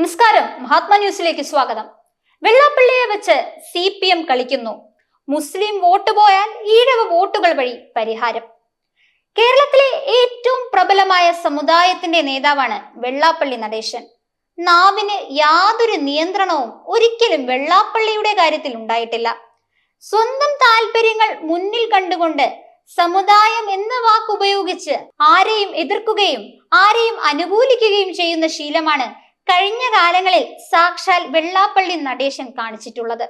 നമസ്കാരം. മഹാത്മാ ന്യൂസിലേക്ക് സ്വാഗതം. വെള്ളാപ്പള്ളിയെ വെച്ച് സി പി എം കളിക്കുന്നു. മുസ്ലിം വോട്ട് പോയാൽ ഈഴവ വോട്ടുകൾ വഴി പരിഹാരം. കേരളത്തിലെ ഏറ്റവും പ്രബലമായ സമുദായത്തിന്റെ നേതാവാണ് വെള്ളാപ്പള്ളി നടേശൻ. നാവിന് യാതൊരു നിയന്ത്രണവും ഒരിക്കലും വെള്ളാപ്പള്ളിയുടെ കാര്യത്തിൽ ഉണ്ടായിട്ടില്ല. സ്വന്തം താല്പര്യങ്ങൾ മുന്നിൽ കണ്ടുകൊണ്ട് സമുദായം എന്ന വാക്ക് ഉപയോഗിച്ച് ആരെയും എതിർക്കുകയും ആരെയും അനുകൂലിക്കുകയും ചെയ്യുന്ന ശീലമാണ് കഴിഞ്ഞ കാലങ്ങളിൽ സാക്ഷാൽ വെള്ളാപ്പള്ളി നടേശൻ കാണിച്ചിട്ടുള്ളത്.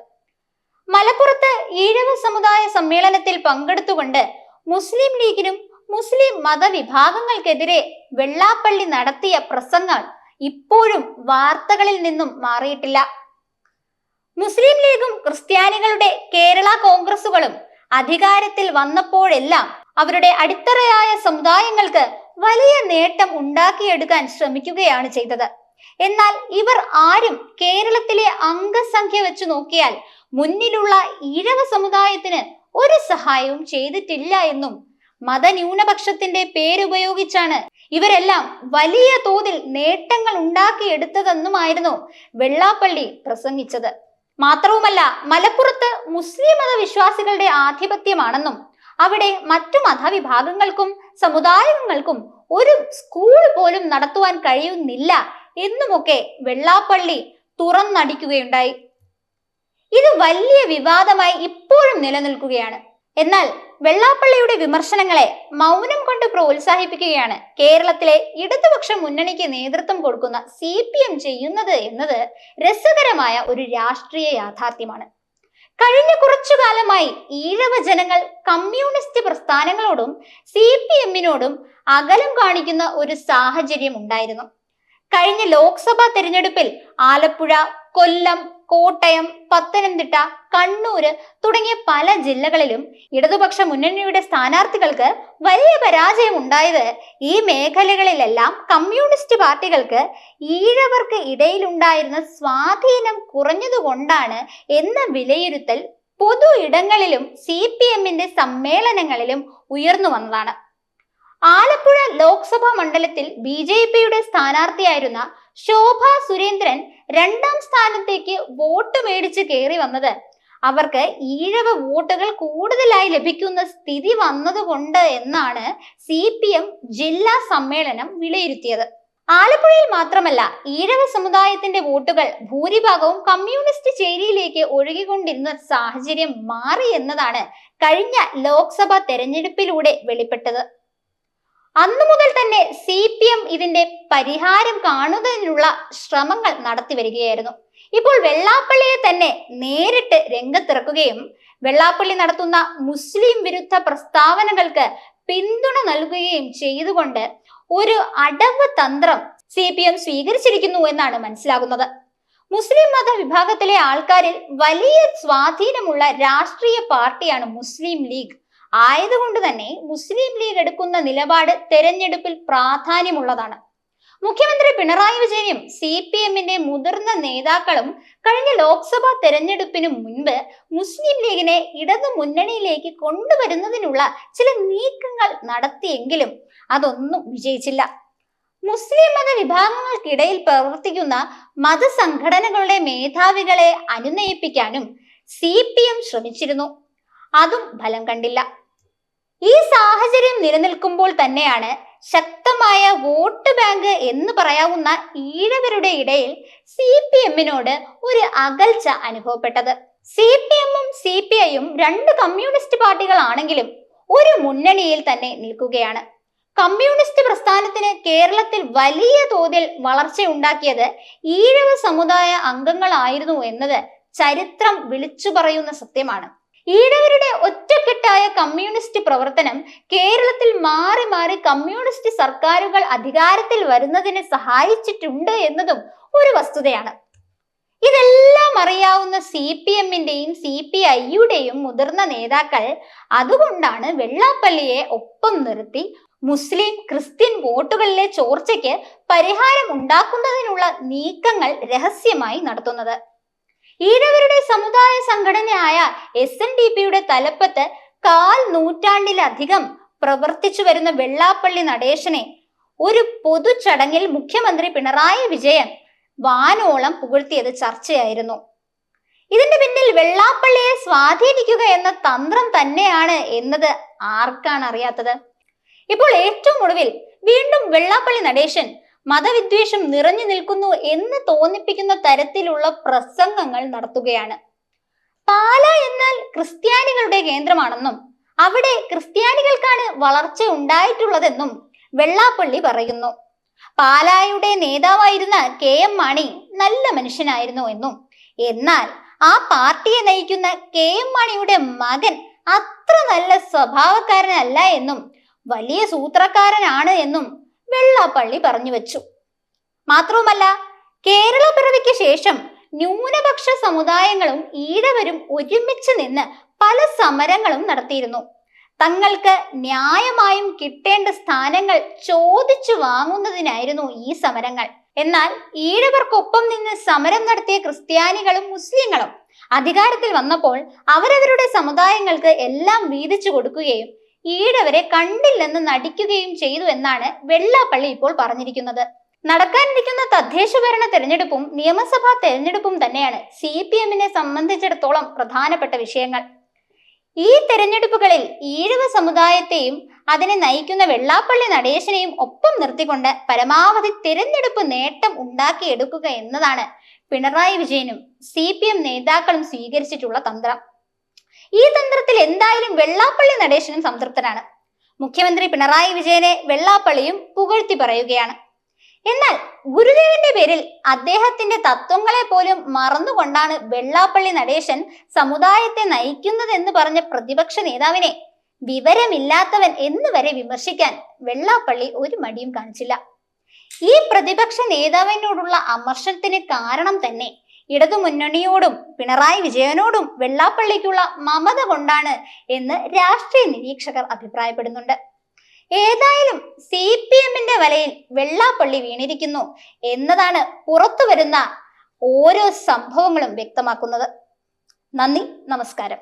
മലപ്പുറത്ത് ഈഴവ സമുദായ സമ്മേളനത്തിൽ പങ്കെടുത്തുകൊണ്ട് മുസ്ലിം ലീഗിനും മുസ്ലിം മതവിഭാഗങ്ങൾക്കെതിരെ വെള്ളാപ്പള്ളി നടത്തിയ പ്രസംഗങ്ങൾ ഇപ്പോഴും വാർത്തകളിൽ നിന്നും മാറിയിട്ടില്ല. മുസ്ലിം ലീഗും ക്രിസ്ത്യാനികളുടെ കേരള കോൺഗ്രസുകളും അധികാരത്തിൽ വന്നപ്പോഴെല്ലാം അവരുടെ അടിത്തറയായ സമുദായങ്ങൾക്ക് വലിയ നേട്ടം ഉണ്ടാക്കിയെടുക്കാൻ ശ്രമിക്കുകയാണ് ചെയ്തത്. എന്നാൽ ഇവർ ആരും കേരളത്തിലെ അംഗസംഖ്യ വെച്ച് നോക്കിയാൽ മുന്നിലുള്ള ഈഴവ സമുദായത്തിന് ഒരു സഹായവും ചെയ്തിട്ടില്ല എന്നും മതന്യൂനപക്ഷത്തിന്റെ പേരുപയോഗിച്ചാണ് ഇവരെല്ലാം വലിയ തോതിൽ നേട്ടങ്ങൾ ഉണ്ടാക്കിയെടുത്തതെന്നുമായിരുന്നു വെള്ളാപ്പള്ളി പ്രസംഗിച്ചത്. മാത്രവുമല്ല മലപ്പുറത്ത് മുസ്ലിം മതവിശ്വാസികളുടെ ആധിപത്യമാണെന്നും അവിടെ മറ്റു മതവിഭാഗങ്ങൾക്കും സമുദായങ്ങൾക്കും ഒരു സ്കൂൾ പോലും നടത്തുവാൻ കഴിയുന്നില്ല എന്നുമൊക്കെ വെള്ളാപ്പള്ളി തുറന്നടിക്കുകയുണ്ടായി. ഇത് വലിയ വിവാദമായി ഇപ്പോഴും നിലനിൽക്കുകയാണ്. എന്നാൽ വെള്ളാപ്പള്ളിയുടെ വിമർശനങ്ങളെ മൗനം കൊണ്ട് പ്രോത്സാഹിപ്പിക്കുകയാണ് കേരളത്തിലെ ഇടതുപക്ഷ മുന്നണിക്ക് നേതൃത്വം കൊടുക്കുന്ന സി പി എം ചെയ്യുന്നത് എന്നത് രസകരമായ ഒരു രാഷ്ട്രീയ യാഥാർത്ഥ്യമാണ്. കഴിഞ്ഞ കുറച്ചു കാലമായി ഈഴവ ജനങ്ങൾ കമ്മ്യൂണിസ്റ്റ് പ്രസ്ഥാനങ്ങളോടും സി പി എമ്മിനോടും അകലം കാണിക്കുന്ന ഒരു സാഹചര്യം ഉണ്ടായിരുന്നു. കഴിഞ്ഞ ലോക്സഭാ തെരഞ്ഞെടുപ്പിൽ ആലപ്പുഴ കൊല്ലം കോട്ടയം പത്തനംതിട്ട കണ്ണൂര് തുടങ്ങിയ പല ജില്ലകളിലും ഇടതുപക്ഷ മുന്നണിയുടെ സ്ഥാനാർത്ഥികൾക്ക് വലിയ പരാജയം ഉണ്ടായത് ഈ മേഖലകളിലെല്ലാം കമ്മ്യൂണിസ്റ്റ് പാർട്ടികൾക്ക് ഈഴവർക്ക് ഇടയിലുണ്ടായിരുന്ന സ്വാധീനം കുറഞ്ഞതുകൊണ്ടാണ് എന്ന വിലയിരുത്തൽ പൊതു ഇടങ്ങളിലും സി പി എമ്മിന്റെ സമ്മേളനങ്ങളിലും ഉയർന്നു വന്നതാണ്. ആലപ്പുഴ ലോക്സഭാ മണ്ഡലത്തിൽ ബി ജെ പിയുടെ സ്ഥാനാർത്ഥിയായിരുന്ന ശോഭ സുരേന്ദ്രൻ രണ്ടാം സ്ഥാനത്തേക്ക് വോട്ട് മേടിച്ച് കയറി വന്നത്. അവർക്ക് ഈഴവ വോട്ടുകൾ കൂടുതലായി ലഭിക്കുന്ന സ്ഥിതി വന്നതുകൊണ്ട് എന്നാണ് സി പി എം ജില്ലാ സമ്മേളനം വിലയിരുത്തിയത്. ആലപ്പുഴയിൽ മാത്രമല്ല ഈഴവ സമുദായത്തിന്റെ വോട്ടുകൾ ഭൂരിഭാഗവും കമ്മ്യൂണിസ്റ്റ് ചേരിയിലേക്ക് ഒഴുകിക്കൊണ്ടിരുന്ന സാഹചര്യം മാറി എന്നതാണ് കഴിഞ്ഞ ലോക്സഭാ തെരഞ്ഞെടുപ്പിലൂടെ വെളിപ്പെട്ടത്. അന്നു മുതൽ തന്നെ സി പി എം ഇതിന്റെ പരിഹാരം കാണുന്നതിനുള്ള ശ്രമങ്ങൾ നടത്തി വരികയായിരുന്നു. ഇപ്പോൾ വെള്ളാപ്പള്ളിയെ തന്നെ നേരിട്ട് രംഗത്തിറക്കുകയും വെള്ളാപ്പള്ളി നടത്തുന്ന മുസ്ലിം വിരുദ്ധ പ്രസ്താവനകൾക്ക് പിന്തുണ നൽകുകയും ചെയ്തുകൊണ്ട് ഒരു അടവ് തന്ത്രം സി പി എം സ്വീകരിച്ചിരിക്കുന്നു എന്നാണ് മനസ്സിലാകുന്നത്. മുസ്ലിം മത വിഭാഗത്തിലെ ആൾക്കാരിൽ വലിയ സ്വാധീനമുള്ള രാഷ്ട്രീയ പാർട്ടിയാണ് മുസ്ലിം ലീഗ്. ആയതുകൊണ്ട് തന്നെ മുസ്ലിം ലീഗ് എടുക്കുന്ന നിലപാട് തെരഞ്ഞെടുപ്പിൽ പ്രാധാന്യമുള്ളതാണ്. മുഖ്യമന്ത്രി പിണറായി വിജയനും സി പി എമ്മിന്റെ മുതിർന്ന നേതാക്കളും കഴിഞ്ഞ ലോക്സഭാ തെരഞ്ഞെടുപ്പിന് മുൻപ് മുസ്ലിം ലീഗിനെ ഇടതു മുന്നണിയിലേക്ക് കൊണ്ടുവരുന്നതിനുള്ള ചില നീക്കങ്ങൾ നടത്തിയെങ്കിലും അതൊന്നും വിജയിച്ചില്ല. മുസ്ലിം മത വിഭാഗങ്ങൾക്കിടയിൽ പ്രവർത്തിക്കുന്ന മതസംഘടനകളുടെ മേധാവികളെ അനുനയിപ്പിക്കാനും സി പി എം ശ്രമിച്ചിരുന്നു. അതും ഫലം കണ്ടില്ല. ഈ സാഹചര്യം നിലനിൽക്കുമ്പോൾ തന്നെയാണ് ശക്തമായ വോട്ട് ബാങ്ക് എന്ന് പറയാവുന്ന ഈഴവരുടെ ഇടയിൽ സി പി എമ്മിനോട് ഒരു അകൽച്ച അനുഭവപ്പെട്ടത്. സി പി എമ്മും സി പി ഐയും രണ്ട് കമ്മ്യൂണിസ്റ്റ് പാർട്ടികളാണെങ്കിലും ഒരു മുന്നണിയിൽ തന്നെ നിൽക്കുകയാണ്. കമ്മ്യൂണിസ്റ്റ് പ്രസ്ഥാനത്തിന് കേരളത്തിൽ വലിയ തോതിൽ വളർച്ചയുണ്ടാക്കിയത് ഈഴവ സമുദായ അംഗങ്ങളായിരുന്നു എന്നത് ചരിത്രം വിളിച്ചു പറയുന്ന സത്യമാണ്. ഈഴവരുടെ ഒറ്റക്കെട്ടായ കമ്മ്യൂണിസ്റ്റ് പ്രവർത്തനം കേരളത്തിൽ മാറി മാറി കമ്മ്യൂണിസ്റ്റ് സർക്കാരുകൾ അധികാരത്തിൽ വരുന്നതിന് സഹായിച്ചിട്ടുണ്ട് എന്നതും ഒരു വസ്തുതയാണ്. ഇതെല്ലാം അറിയാവുന്ന സി പി എമ്മിന്റെയും സി പി ഐയുടെയും മുതിർന്ന നേതാക്കൾ അതുകൊണ്ടാണ് വെള്ളാപ്പള്ളിയെ ഒപ്പം നിർത്തി മുസ്ലിം ക്രിസ്ത്യൻ വോട്ടുകളിലെ ചോർച്ചയ്ക്ക് പരിഹാരം ഉണ്ടാക്കുന്നതിനുള്ള നീക്കങ്ങൾ രഹസ്യമായി നടത്തുന്നത്. ഈഴവരുടെ സമുദായ സംഘടനയായ എസ് എൻ ഡി പിയുടെ തലപ്പത്ത് കാൽ നൂറ്റാണ്ടിലധികം പ്രവർത്തിച്ചു വരുന്ന വെള്ളാപ്പള്ളി നടേശനെ ഒരു പൊതു ചടങ്ങിൽ മുഖ്യമന്ത്രി പിണറായി വിജയൻ വാനോളം പുകഴ്ത്തിയത് ചർച്ചയായിരുന്നു. ഇതിന്റെ പിന്നിൽ വെള്ളാപ്പള്ളിയെ സ്വാധീനിക്കുക എന്ന തന്ത്രം തന്നെയാണ് എന്നത് ആർക്കാണ് അറിയാത്തത്? ഇപ്പോൾ ഏറ്റവും ഒടുവിൽ വീണ്ടും വെള്ളാപ്പള്ളി നടേശൻ മതവിദ്വേഷം നിറഞ്ഞു നിൽക്കുന്നു എന്ന് തോന്നിപ്പിക്കുന്ന തരത്തിലുള്ള പ്രസംഗങ്ങൾ നടത്തുകയാണ്. പാല എന്നാൽ ക്രിസ്ത്യാനികളുടെ കേന്ദ്രമാണെന്നും അവിടെ ക്രിസ്ത്യാനികൾക്കാണ് വളർച്ച ഉണ്ടായിട്ടുള്ളതെന്നും വെള്ളാപ്പള്ളി പറയുന്നു. പാലായുടെ നേതാവായിരുന്ന കെ എം മാണി നല്ല മനുഷ്യനായിരുന്നു എന്നും എന്നാൽ ആ പാർട്ടിയെ നയിക്കുന്ന കെ എം മാണിയുടെ മകൻ അത്ര നല്ല സ്വഭാവക്കാരനല്ല എന്നും വലിയ സൂത്രക്കാരനാണ് എന്നും വെള്ളാപ്പള്ളി പറഞ്ഞു വെച്ചു. മാത്രവുമല്ല കേരള പിറവിക്ക് ശേഷം ന്യൂനപക്ഷ സമുദായങ്ങളും ഈഴവരും ഒരുമിച്ച് നിന്ന് പല സമരങ്ങളും നടത്തിയിരുന്നു. തങ്ങൾക്ക് ന്യായമായും കിട്ടേണ്ട സ്ഥാനങ്ങൾ ചോദിച്ചു വാങ്ങുന്നതിനായിരുന്നു ഈ സമരങ്ങൾ. എന്നാൽ ഈഴവർക്കൊപ്പം നിന്ന് സമരം നടത്തിയ ക്രിസ്ത്യാനികളും മുസ്ലിങ്ങളും അധികാരത്തിൽ വന്നപ്പോൾ അവരവരുടെ സമുദായങ്ങൾക്ക് എല്ലാം വീതിച്ചു കൊടുക്കുകയും ഈഴവരെ കണ്ടില്ലെന്ന് നടിക്കുകയും ചെയ്തു എന്നാണ് വെള്ളാപ്പള്ളി ഇപ്പോൾ പറഞ്ഞിരിക്കുന്നത്. നടക്കാനിരിക്കുന്ന തദ്ദേശ ഭരണ തെരഞ്ഞെടുപ്പും നിയമസഭാ തെരഞ്ഞെടുപ്പും തന്നെയാണ് സി പി എമ്മിനെ സംബന്ധിച്ചിടത്തോളം പ്രധാനപ്പെട്ട വിഷയങ്ങൾ. ഈ തെരഞ്ഞെടുപ്പുകളിൽ ഈഴവ സമുദായത്തെയും അതിനെ നയിക്കുന്ന വെള്ളാപ്പള്ളി നടേശനെയും ഒപ്പം നിർത്തിക്കൊണ്ട് പരമാവധി തിരഞ്ഞെടുപ്പ് നേട്ടം ഉണ്ടാക്കിയെടുക്കുക എന്നതാണ് പിണറായി വിജയനും സി നേതാക്കളും സ്വീകരിച്ചിട്ടുള്ള തന്ത്രം. ഈ തന്ത്രത്തിൽ എന്തായാലും വെള്ളാപ്പള്ളി നടേശനും സംതൃപ്തനാണ്. മുഖ്യമന്ത്രി പിണറായി വിജയനെ വെള്ളാപ്പള്ളിയും പുകഴ്ത്തി പറയുകയാണ്. എന്നാൽ ഗുരുദേവന്റെ പേരിൽ അദ്ദേഹത്തിന്റെ തത്വങ്ങളെ പോലും മറന്നുകൊണ്ടാണ് വെള്ളാപ്പള്ളി നടേശൻ സമുദായത്തെ നയിക്കുന്നതെന്ന് പറഞ്ഞ പ്രതിപക്ഷ നേതാവിനെ വിവരമില്ലാത്തവൻ എന്ന് വരെ വിമർശിക്കാൻ വെള്ളാപ്പള്ളി ഒരു മടിയും കാണിച്ചില്ല. ഈ പ്രതിപക്ഷ നേതാവിനോടുള്ള അമർഷത്തിന് കാരണം തന്നെ ഇടതുമുന്നണിയോടും പിണറായി വിജയനോടും വെള്ളാപ്പള്ളിക്കുള്ള മമത കൊണ്ടാണ് എന്ന് രാഷ്ട്രീയ നിരീക്ഷകർ അഭിപ്രായപ്പെടുന്നുണ്ട്. ഏതായാലും സി പി എമ്മിന്റെ വലയിൽ വെള്ളാപ്പള്ളി വീണിരിക്കുന്നു എന്നതാണ് പുറത്തു വരുന്ന ഓരോ സംഭവങ്ങളും വ്യക്തമാക്കുന്നത്. നന്ദി നമസ്കാരം.